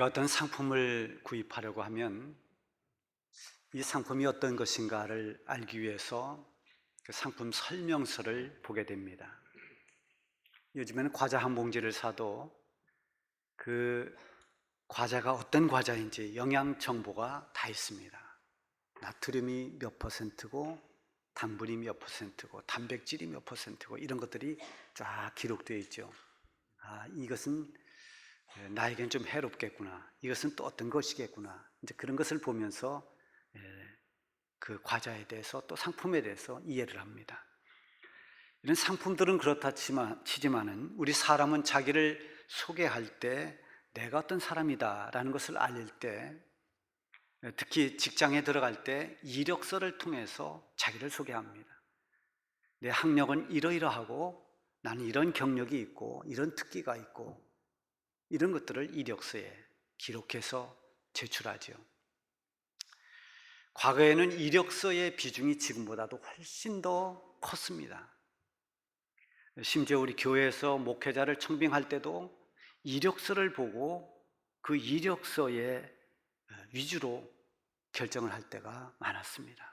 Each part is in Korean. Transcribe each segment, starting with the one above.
우리가 어떤 상품을 구입하려고 하면 이 상품이 어떤 것인가를 알기 위해서 그 상품 설명서를 보게 됩니다. 요즘에는 과자 한 봉지를 사도 그 과자가 어떤 과자인지 영양 정보가 다 있습니다. 나트륨이 몇 퍼센트고 당분이 몇 퍼센트고 단백질이 몇 퍼센트고 이런 것들이 쫙 기록되어 있죠. 아, 이것은 나에겐 좀 해롭겠구나. 이것은 또 어떤 것이겠구나. 이제 그런 것을 보면서 예, 그 과자에 대해서 또 상품에 대해서 이해를 합니다. 이런 상품들은 그렇다 치지만은 우리 사람은 자기를 소개할 때 내가 어떤 사람이다라는 것을 알릴 때 특히 직장에 들어갈 때 이력서를 통해서 자기를 소개합니다. 내 학력은 이러이러하고 나는 이런 경력이 있고 이런 특기가 있고 이런 것들을 이력서에 기록해서 제출하죠. 과거에는 이력서의 비중이 지금보다도 훨씬 더 컸습니다. 심지어 우리 교회에서 목회자를 청빙할 때도 이력서를 보고 그 이력서에 위주로 결정을 할 때가 많았습니다.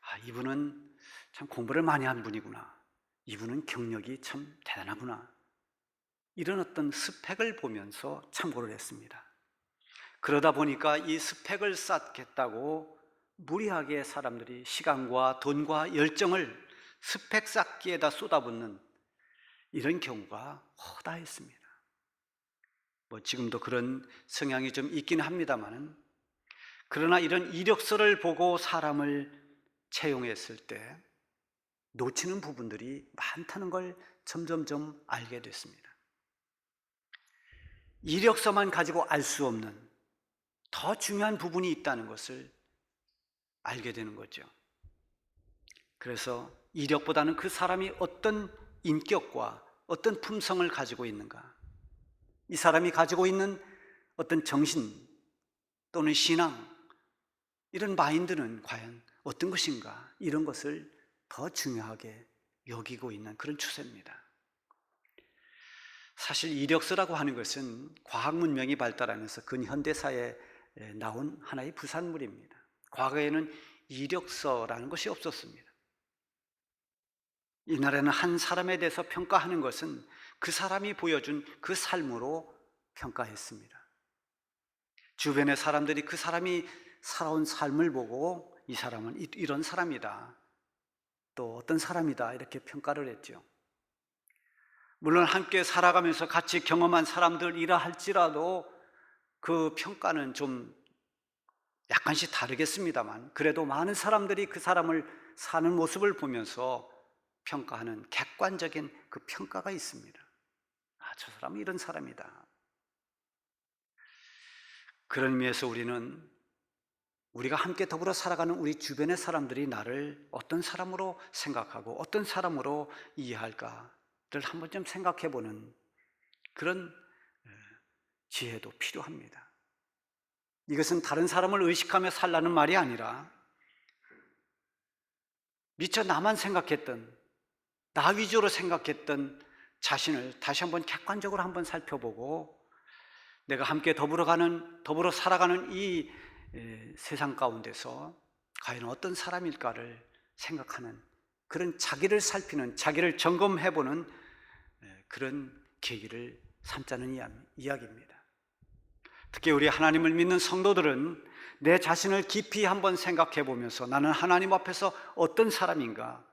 아, 이분은 참 공부를 많이 한 분이구나. 이분은 경력이 참 대단하구나. 이런 어떤 스펙을 보면서 참고를 했습니다. 그러다 보니까 이 스펙을 쌓겠다고 무리하게 사람들이 시간과 돈과 열정을 스펙 쌓기에다 쏟아붓는 이런 경우가 허다했습니다. 뭐 지금도 그런 성향이 좀 있긴 합니다만은 그러나 이런 이력서를 보고 사람을 채용했을 때 놓치는 부분들이 많다는 걸 점점점 알게 됐습니다. 이력서만 가지고 알 수 없는 더 중요한 부분이 있다는 것을 알게 되는 거죠. 그래서 이력보다는 그 사람이 어떤 인격과 어떤 품성을 가지고 있는가, 이 사람이 가지고 있는 어떤 정신 또는 신앙, 이런 마인드는 과연 어떤 것인가, 이런 것을 더 중요하게 여기고 있는 그런 추세입니다. 사실 이력서라고 하는 것은 과학 문명이 발달하면서 근현대 사에 나온 하나의 부산물입니다. 과거에는 이력서라는 것이 없었습니다. 이날에는 한 사람에 대해서 평가하는 것은 그 사람이 보여준 그 삶으로 평가했습니다. 주변의 사람들이 그 사람이 살아온 삶을 보고 이 사람은 이런 사람이다. 또 어떤 사람이다. 이렇게 평가를 했죠. 물론 함께 살아가면서 같이 경험한 사람들이라 할지라도 그 평가는 좀 약간씩 다르겠습니다만 그래도 많은 사람들이 그 사람을 사는 모습을 보면서 평가하는 객관적인 그 평가가 있습니다. 아, 저 사람은 이런 사람이다. 그런 의미에서 우리는 우리가 함께 더불어 살아가는 우리 주변의 사람들이 나를 어떤 사람으로 생각하고 어떤 사람으로 이해할까를 한번 좀 생각해 보는 그런 지혜도 필요합니다. 이것은 다른 사람을 의식하며 살라는 말이 아니라 미처 나만 생각했던 나 위주로 생각했던 자신을 다시 한번 객관적으로 한번 살펴보고 내가 함께 더불어가는 더불어 살아가는 이 세상 가운데서 과연 어떤 사람일까를 생각하는 그런 자기를 살피는 자기를 점검해 보는 그런 계기를 삼자는 이야기입니다. 특히 우리 하나님을 믿는 성도들은 내 자신을 깊이 한번 생각해 보면서 나는 하나님 앞에서 어떤 사람인가?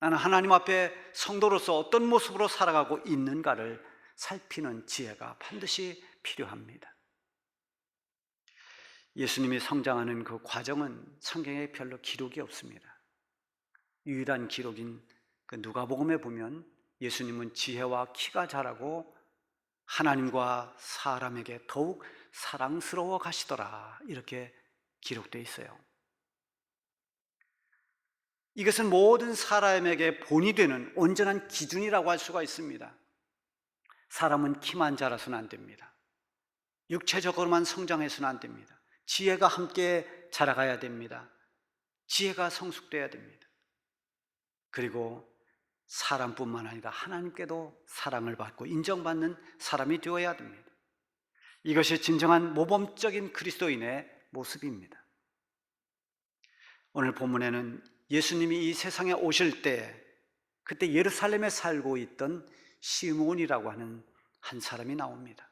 나는 하나님 앞에 성도로서 어떤 모습으로 살아가고 있는가를 살피는 지혜가 반드시 필요합니다. 예수님이 성장하는 그 과정은 성경에 별로 기록이 없습니다. 유일한 기록인 그 누가복음에 보면 예수님은 지혜와 키가 자라고 하나님과 사람에게 더욱 사랑스러워 가시더라. 이렇게 기록되어 있어요. 이것은 모든 사람에게 본이 되는 온전한 기준이라고 할 수가 있습니다. 사람은 키만 자라서는 안 됩니다. 육체적으로만 성장해서는 안 됩니다. 지혜가 함께 자라가야 됩니다. 지혜가 성숙돼야 됩니다. 그리고 사람뿐만 아니라 하나님께도 사랑을 받고 인정받는 사람이 되어야 됩니다. 이것이 진정한 모범적인 그리스도인의 모습입니다. 오늘 본문에는 예수님이 이 세상에 오실 때 그때 예루살렘에 살고 있던 시몬이라고 하는 한 사람이 나옵니다.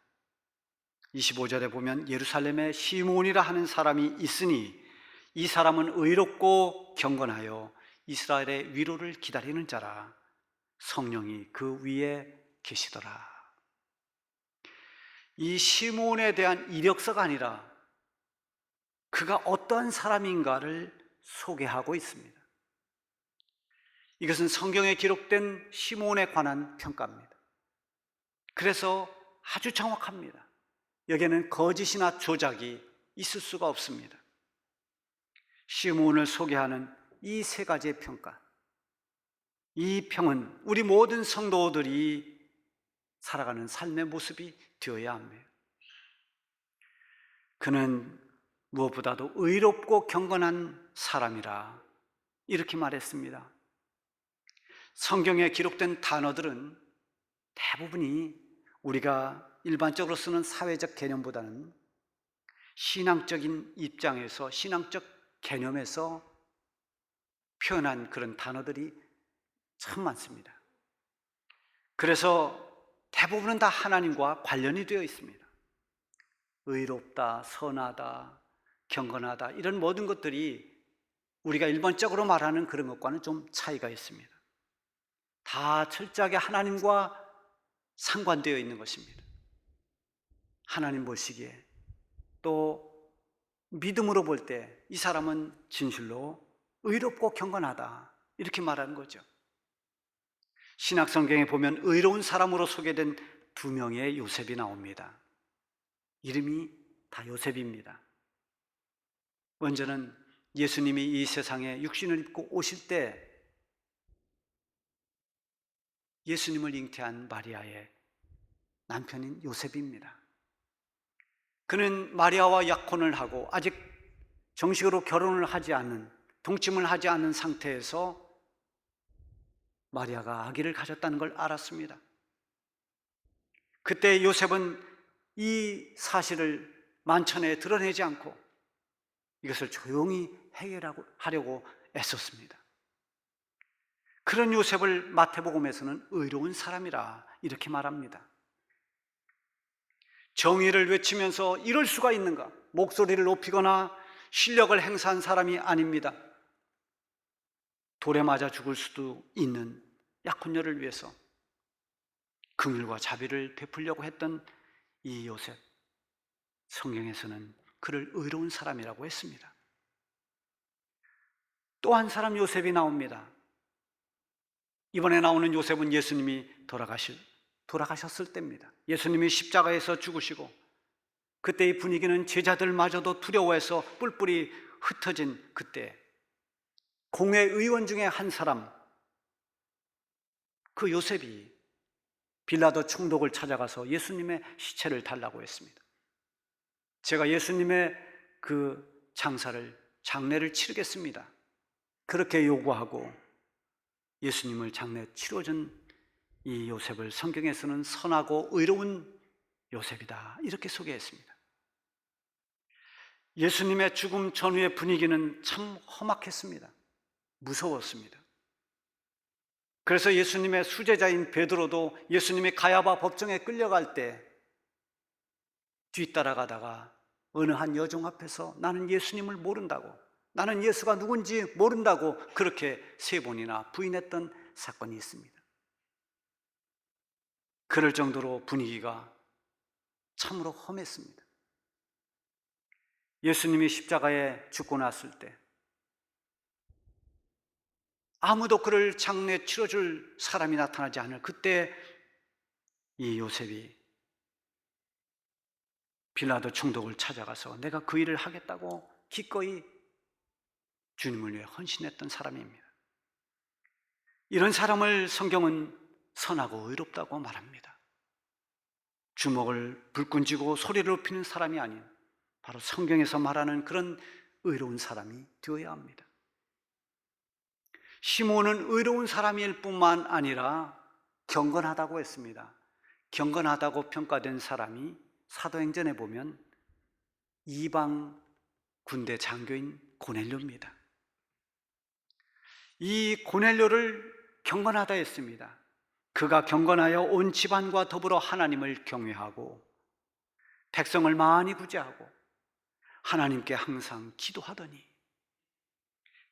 25절에 보면 예루살렘에 시몬이라 하는 사람이 있으니 이 사람은 의롭고 경건하여 이스라엘의 위로를 기다리는 자라 성령이 그 위에 계시더라. 이 시몬에 대한 이력서가 아니라 그가 어떠한 사람인가를 소개하고 있습니다. 이것은 성경에 기록된 시몬에 관한 평가입니다. 그래서 아주 정확합니다. 여기에는 거짓이나 조작이 있을 수가 없습니다. 시몬을 소개하는 이 세 가지의 평가. 이 평은 우리 모든 성도들이 살아가는 삶의 모습이 되어야 합니다. 그는 무엇보다도 의롭고 경건한 사람이라 이렇게 말했습니다. 성경에 기록된 단어들은 대부분이 우리가 일반적으로 쓰는 사회적 개념보다는 신앙적인 입장에서 신앙적 개념에서 표현한 그런 단어들이 참 많습니다. 그래서 대부분은 다 하나님과 관련이 되어 있습니다. 의롭다, 선하다, 경건하다 이런 모든 것들이 우리가 일반적으로 말하는 그런 것과는 좀 차이가 있습니다. 다 철저하게 하나님과 상관되어 있는 것입니다. 하나님 보시기에 또 믿음으로 볼 때 이 사람은 진실로 의롭고 경건하다 이렇게 말하는 거죠. 신약 성경에 보면 의로운 사람으로 소개된 두 명의 요셉이 나옵니다. 이름이 다 요셉입니다. 먼저는 예수님이 이 세상에 육신을 입고 오실 때 예수님을 잉태한 마리아의 남편인 요셉입니다. 그는 마리아와 약혼을 하고 아직 정식으로 결혼을 하지 않은 동침을 하지 않은 상태에서 마리아가 아기를 가졌다는 걸 알았습니다. 그때 요셉은 이 사실을 만천에 드러내지 않고 이것을 조용히 해결하고 하려고 애썼습니다. 그런 요셉을 마태복음에서는 의로운 사람이라 이렇게 말합니다. 정의를 외치면서 이럴 수가 있는가? 목소리를 높이거나 실력을 행사한 사람이 아닙니다. 돌에 맞아 죽을 수도 있는 약혼녀를 위해서 긍휼과 자비를 베풀려고 했던 이 요셉. 성경에서는 그를 의로운 사람이라고 했습니다. 또 한 사람 요셉이 나옵니다. 이번에 나오는 요셉은 예수님이 돌아가실 돌아가셨을 때입니다. 예수님이 십자가에서 죽으시고 그때 이 분위기는 제자들마저도 두려워해서 뿔뿔이 흩어진 그때 공회 의원 중에 한 사람 그 요셉이 빌라도 총독을 찾아가서 예수님의 시체를 달라고 했습니다. 제가 예수님의 그 장사를 장례를 치르겠습니다. 그렇게 요구하고 예수님을 장례 치러준 이 요셉을 성경에서는 선하고 의로운 요셉이다. 이렇게 소개했습니다. 예수님의 죽음 전후의 분위기는 참 험악했습니다. 무서웠습니다. 그래서 예수님의 수제자인 베드로도 예수님이 가야바 법정에 끌려갈 때 뒤따라가다가 어느 한 여종 앞에서 나는 예수님을 모른다고 나는 예수가 누군지 모른다고 그렇게 세 번이나 부인했던 사건이 있습니다. 그럴 정도로 분위기가 참으로 험했습니다. 예수님이 십자가에 죽고 났을 때 아무도 그를 장례 치러줄 사람이 나타나지 않을 그때 이 요셉이 빌라도 총독을 찾아가서 내가 그 일을 하겠다고 기꺼이 주님을 위해 헌신했던 사람입니다. 이런 사람을 성경은 선하고 의롭다고 말합니다. 주먹을 불끈 쥐고 소리를 높이는 사람이 아닌 바로 성경에서 말하는 그런 의로운 사람이 되어야 합니다. 시몬은 의로운 사람일 뿐만 아니라 경건하다고 했습니다. 경건하다고 평가된 사람이 사도행전에 보면 이방 군대 장교인 고넬료입니다. 이 고넬료를 경건하다 했습니다. 그가 경건하여 온 집안과 더불어 하나님을 경외하고 백성을 많이 구제하고 하나님께 항상 기도하더니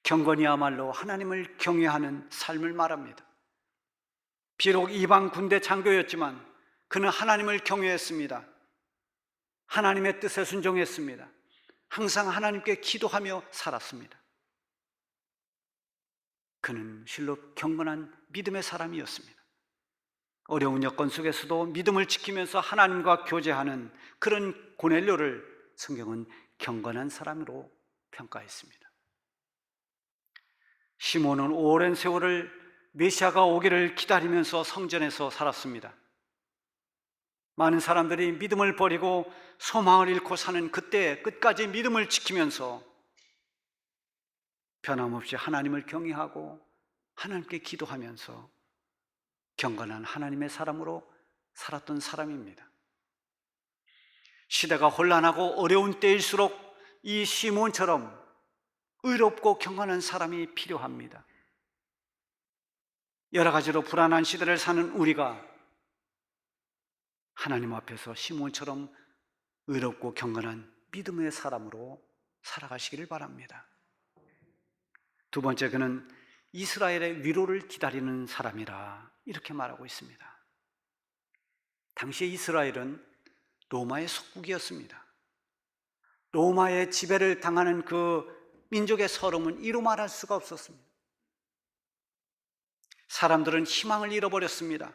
경건이야말로 하나님을 경외하는 삶을 말합니다. 비록 이방 군대 장교였지만 그는 하나님을 경외했습니다. 하나님의 뜻에 순종했습니다. 항상 하나님께 기도하며 살았습니다. 그는 실로 경건한 믿음의 사람이었습니다. 어려운 여건 속에서도 믿음을 지키면서 하나님과 교제하는 그런 고넬료를 성경은 경건한 사람으로 평가했습니다. 시몬은 오랜 세월을 메시아가 오기를 기다리면서 성전에서 살았습니다. 많은 사람들이 믿음을 버리고 소망을 잃고 사는 그때 끝까지 믿음을 지키면서 변함없이 하나님을 경외하고 하나님께 기도하면서 경건한 하나님의 사람으로 살았던 사람입니다. 시대가 혼란하고 어려운 때일수록 이 시몬처럼 의롭고 경건한 사람이 필요합니다. 여러 가지로 불안한 시대를 사는 우리가 하나님 앞에서 시몬처럼 의롭고 경건한 믿음의 사람으로 살아가시기를 바랍니다. 두 번째 그는 이스라엘의 위로를 기다리는 사람이라 이렇게 말하고 있습니다. 당시 이스라엘은 로마의 속국이었습니다. 로마의 지배를 당하는 그 민족의 서름은 이루 말할 수가 없었습니다. 사람들은 희망을 잃어버렸습니다.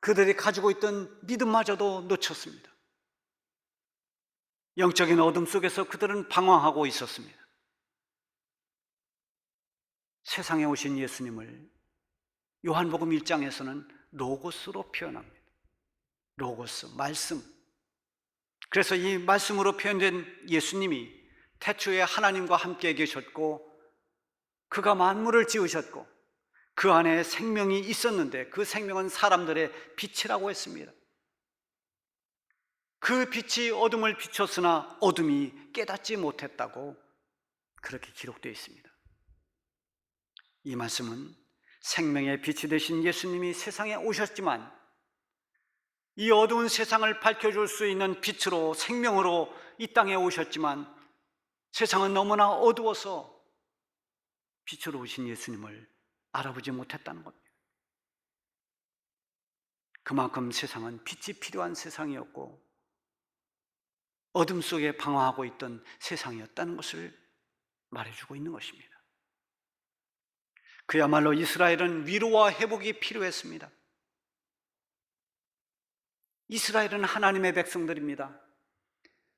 그들이 가지고 있던 믿음마저도 놓쳤습니다. 영적인 어둠 속에서 그들은 방황하고 있었습니다. 세상에 오신 예수님을 요한복음 1장에서는 로고스로 표현합니다. 로고스, 말씀. 그래서 이 말씀으로 표현된 예수님이 태초에 하나님과 함께 계셨고 그가 만물을 지으셨고 그 안에 생명이 있었는데 그 생명은 사람들의 빛이라고 했습니다. 그 빛이 어둠을 비췄으나 어둠이 깨닫지 못했다고 그렇게 기록되어 있습니다. 이 말씀은 생명의 빛이 되신 예수님이 세상에 오셨지만 이 어두운 세상을 밝혀줄 수 있는 빛으로 생명으로 이 땅에 오셨지만 세상은 너무나 어두워서 빛으로 오신 예수님을 알아보지 못했다는 겁니다. 그만큼 세상은 빛이 필요한 세상이었고 어둠 속에 방황하고 있던 세상이었다는 것을 말해주고 있는 것입니다. 그야말로 이스라엘은 위로와 회복이 필요했습니다. 이스라엘은 하나님의 백성들입니다.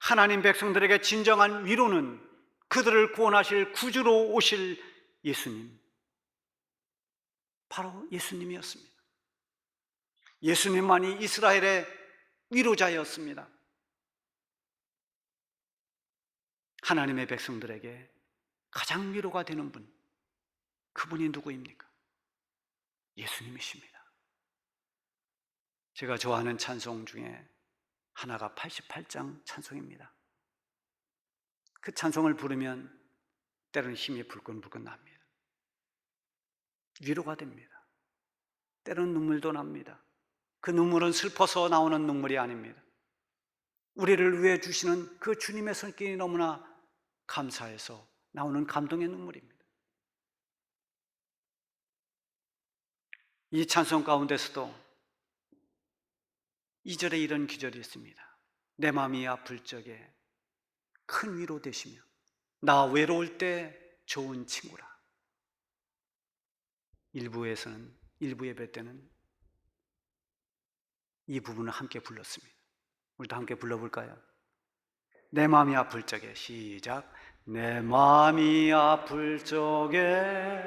하나님 백성들에게 진정한 위로는 그들을 구원하실 구주로 오실 예수님. 바로 예수님이었습니다. 예수님만이 이스라엘의 위로자였습니다. 하나님의 백성들에게 가장 위로가 되는 분, 그분이 누구입니까? 예수님이십니다. 제가 좋아하는 찬송 중에 하나가 88장 찬송입니다. 그 찬송을 부르면 때로는 힘이 불끈불끈 납니다. 위로가 됩니다. 때로는 눈물도 납니다. 그 눈물은 슬퍼서 나오는 눈물이 아닙니다. 우리를 위해 주시는 그 주님의 손길이 너무나 감사해서 나오는 감동의 눈물입니다. 이 찬송 가운데서도 2절에 이런 기절이 있습니다. 내 마음이 아플 적에 큰 위로 되시며 나 외로울 때 좋은 친구라. 일부에서는 일부 예배 때는 이 부분을 함께 불렀습니다. 우리도 함께 불러볼까요? 내 마음이 아플 적에 시작. 내 마음이 아플 적에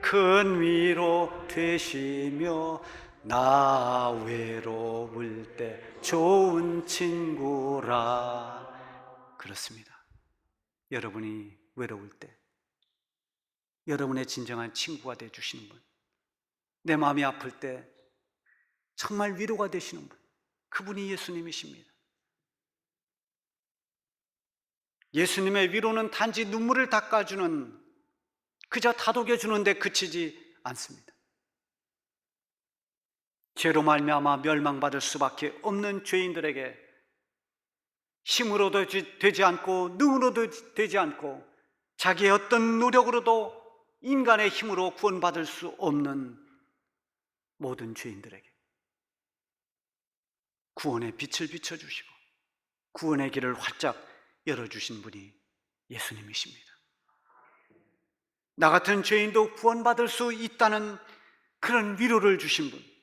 큰 위로 되시며 나 외로울 때 좋은 친구라. 그렇습니다. 여러분이 외로울 때 여러분의 진정한 친구가 되어 주시는 분. 내 마음이 아플 때 정말 위로가 되시는 분. 그분이 예수님이십니다. 예수님의 위로는 단지 눈물을 닦아주는 그저 다독여주는데 그치지 않습니다. 죄로 말미암아 멸망받을 수밖에 없는 죄인들에게 힘으로도 되지 않고 능으로도 되지 않고 자기의 어떤 노력으로도 인간의 힘으로 구원받을 수 없는 모든 죄인들에게 구원의 빛을 비춰주시고 구원의 길을 활짝 열어주신 분이 예수님이십니다. 나 같은 죄인도 구원받을 수 있다는 그런 위로를 주신 분.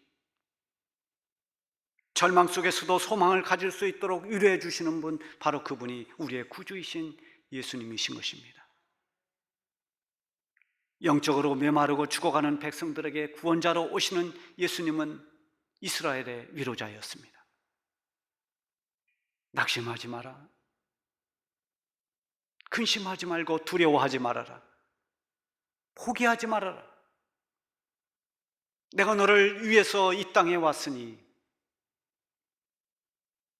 절망 속에서도 소망을 가질 수 있도록 위로해 주시는 분, 바로 그분이 우리의 구주이신 예수님이신 것입니다. 영적으로 메마르고 죽어가는 백성들에게 구원자로 오시는 예수님은 이스라엘의 위로자였습니다. 낙심하지 마라. 근심하지 말고 두려워하지 말아라. 포기하지 말아라. 내가 너를 위해서 이 땅에 왔으니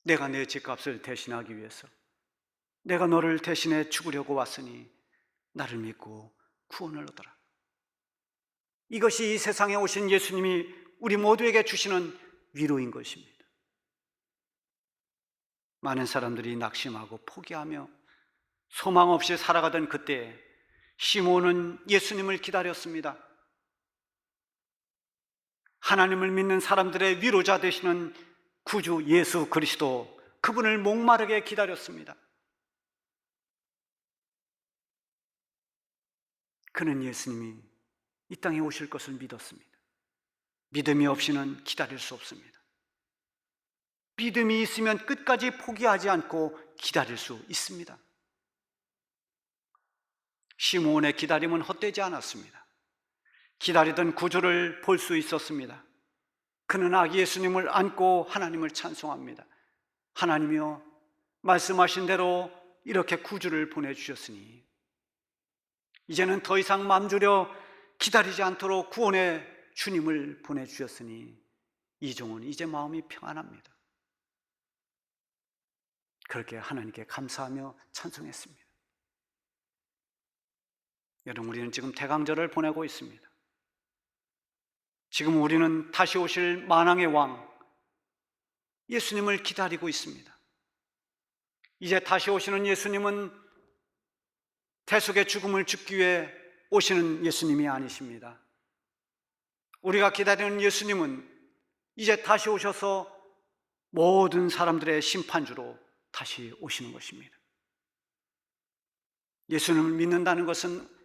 내가 내 집값을 대신하기 위해서 내가 너를 대신해 죽으려고 왔으니 나를 믿고 구원을 얻어라. 이것이 이 세상에 오신 예수님이 우리 모두에게 주시는 위로인 것입니다. 많은 사람들이 낙심하고 포기하며 소망 없이 살아가던 그때 시몬은 예수님을 기다렸습니다. 하나님을 믿는 사람들의 위로자 되시는 구주 예수 그리스도 그분을 목마르게 기다렸습니다. 그는 예수님이 이 땅에 오실 것을 믿었습니다. 믿음이 없이는 기다릴 수 없습니다. 믿음이 있으면 끝까지 포기하지 않고 기다릴 수 있습니다. 시몬의 기다림은 헛되지 않았습니다. 기다리던 구주를 볼 수 있었습니다. 그는 아기 예수님을 안고 하나님을 찬송합니다. 하나님이여 말씀하신 대로 이렇게 구주를 보내주셨으니 이제는 더 이상 맘주려 기다리지 않도록 구원의 주님을 보내주셨으니 이종은 이제 마음이 평안합니다. 그렇게 하나님께 감사하며 찬송했습니다. 여러분, 우리는 지금 대강절을 보내고 있습니다. 지금 우리는 다시 오실 만왕의 왕, 예수님을 기다리고 있습니다. 이제 다시 오시는 예수님은 대속의 죽음을 죽기 위해 오시는 예수님이 아니십니다. 우리가 기다리는 예수님은 이제 다시 오셔서 모든 사람들의 심판주로 다시 오시는 것입니다. 예수님을 믿는다는 것은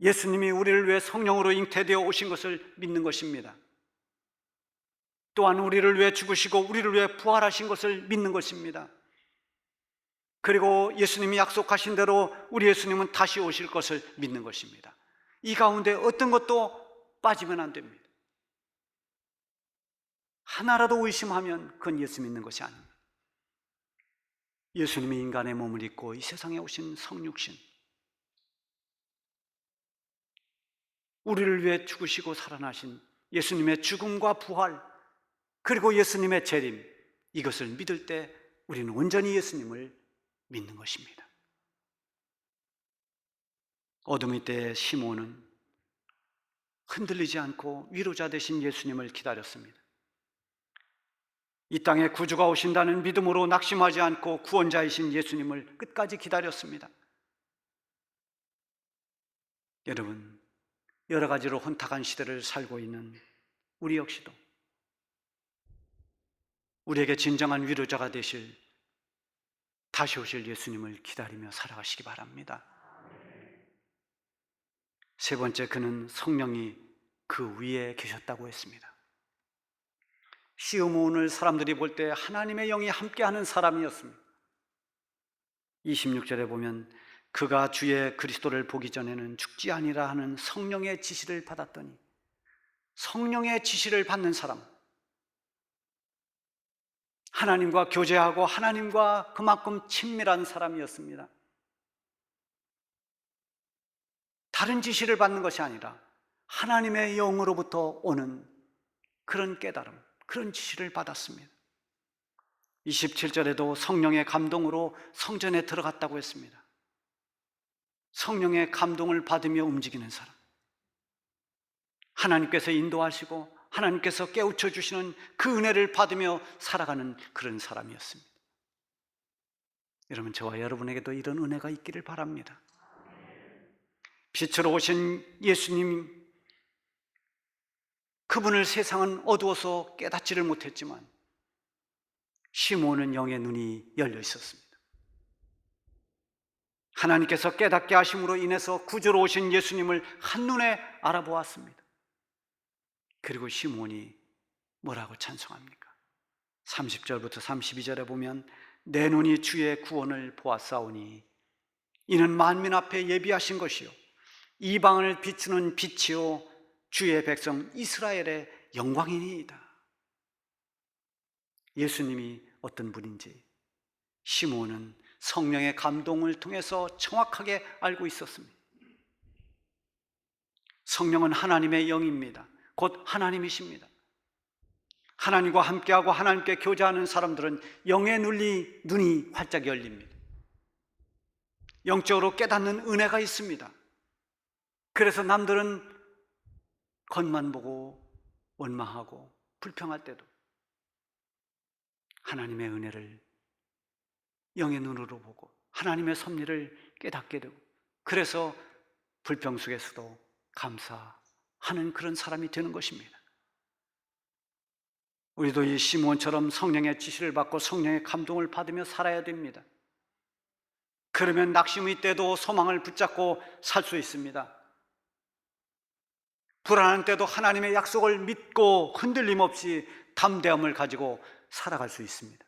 예수님이 우리를 위해 성령으로 잉태되어 오신 것을 믿는 것입니다. 또한 우리를 위해 죽으시고 우리를 위해 부활하신 것을 믿는 것입니다. 그리고 예수님이 약속하신 대로 우리 예수님은 다시 오실 것을 믿는 것입니다. 이 가운데 어떤 것도 빠지면 안 됩니다. 하나라도 의심하면 그건 예수 믿는 것이 아닙니다. 예수님이 인간의 몸을 입고 이 세상에 오신 성육신, 우리를 위해 죽으시고 살아나신 예수님의 죽음과 부활, 그리고 예수님의 재림, 이것을 믿을 때 우리는 온전히 예수님을 믿는 것입니다. 어둠의 때 시몬은 흔들리지 않고 위로자 되신 예수님을 기다렸습니다. 이 땅에 구주가 오신다는 믿음으로 낙심하지 않고 구원자이신 예수님을 끝까지 기다렸습니다. 여러분, 여러 가지로 혼탁한 시대를 살고 있는 우리 역시도 우리에게 진정한 위로자가 되실 다시 오실 예수님을 기다리며 살아가시기 바랍니다. 세 번째, 그는 성령이 그 위에 계셨다고 했습니다. 시오몬을 사람들이 볼 때 하나님의 영이 함께하는 사람이었습니다. 26절에 보면 그가 주의 그리스도를 보기 전에는 죽지 아니라 하는 성령의 지시를 받았더니 성령의 지시를 받는 사람 하나님과 교제하고 하나님과 그만큼 친밀한 사람이었습니다. 다른 지시를 받는 것이 아니라 하나님의 영으로부터 오는 그런 깨달음, 그런 지시를 받았습니다. 27절에도 성령의 감동으로 성전에 들어갔다고 했습니다. 성령의 감동을 받으며 움직이는 사람. 하나님께서 인도하시고 하나님께서 깨우쳐 주시는 그 은혜를 받으며 살아가는 그런 사람이었습니다. 여러분, 저와 여러분에게도 이런 은혜가 있기를 바랍니다. 빛으로 오신 예수님, 그분을 세상은 어두워서 깨닫지를 못했지만, 시몬은 영의 눈이 열려 있었습니다. 하나님께서 깨닫게 하심으로 인해서 구주로 오신 예수님을 한눈에 알아보았습니다. 그리고 시몬이 뭐라고 찬송합니까? 30절부터 32절에 보면 내 눈이 주의 구원을 보았사오니 이는 만민 앞에 예비하신 것이요 이방을 비추는 빛이요 주의 백성 이스라엘의 영광이니이다. 예수님이 어떤 분인지 시몬은 성령의 감동을 통해서 정확하게 알고 있었습니다. 성령은 하나님의 영입니다. 곧 하나님이십니다. 하나님과 함께하고 하나님께 교제하는 사람들은 영의 눈이, 눈이 활짝 열립니다. 영적으로 깨닫는 은혜가 있습니다. 그래서 남들은 겉만 보고 원망하고 불평할 때도 하나님의 은혜를 영의 눈으로 보고 하나님의 섭리를 깨닫게 되고 그래서 불평 속에서도 감사하는 그런 사람이 되는 것입니다. 우리도 이 시몬처럼 성령의 지시를 받고 성령의 감동을 받으며 살아야 됩니다. 그러면 낙심의 때도 소망을 붙잡고 살 수 있습니다. 불안한 때도 하나님의 약속을 믿고 흔들림 없이 담대함을 가지고 살아갈 수 있습니다.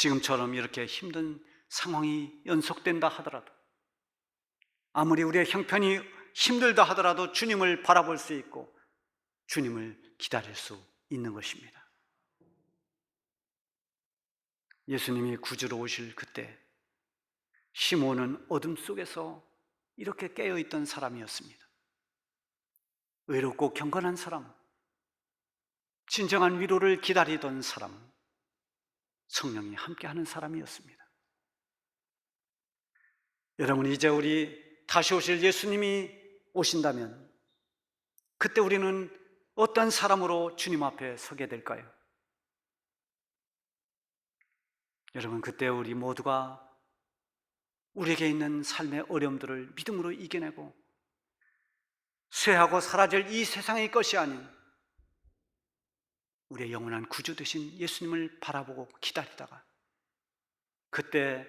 지금처럼 이렇게 힘든 상황이 연속된다 하더라도 아무리 우리의 형편이 힘들다 하더라도 주님을 바라볼 수 있고 주님을 기다릴 수 있는 것입니다. 예수님이 구주로 오실 그때 시몬은 어둠 속에서 이렇게 깨어 있던 사람이었습니다. 외롭고 경건한 사람, 진정한 위로를 기다리던 사람, 성령이 함께하는 사람이었습니다. 여러분 이제 우리 다시 오실 예수님이 오신다면 그때 우리는 어떤 사람으로 주님 앞에 서게 될까요? 여러분 그때 우리 모두가 우리에게 있는 삶의 어려움들을 믿음으로 이겨내고 쇠하고 사라질 이 세상의 것이 아닌 우리의 영원한 구주 되신 예수님을 바라보고 기다리다가 그때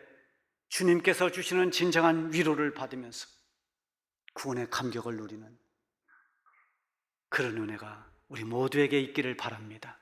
주님께서 주시는 진정한 위로를 받으면서 구원의 감격을 누리는 그런 은혜가 우리 모두에게 있기를 바랍니다.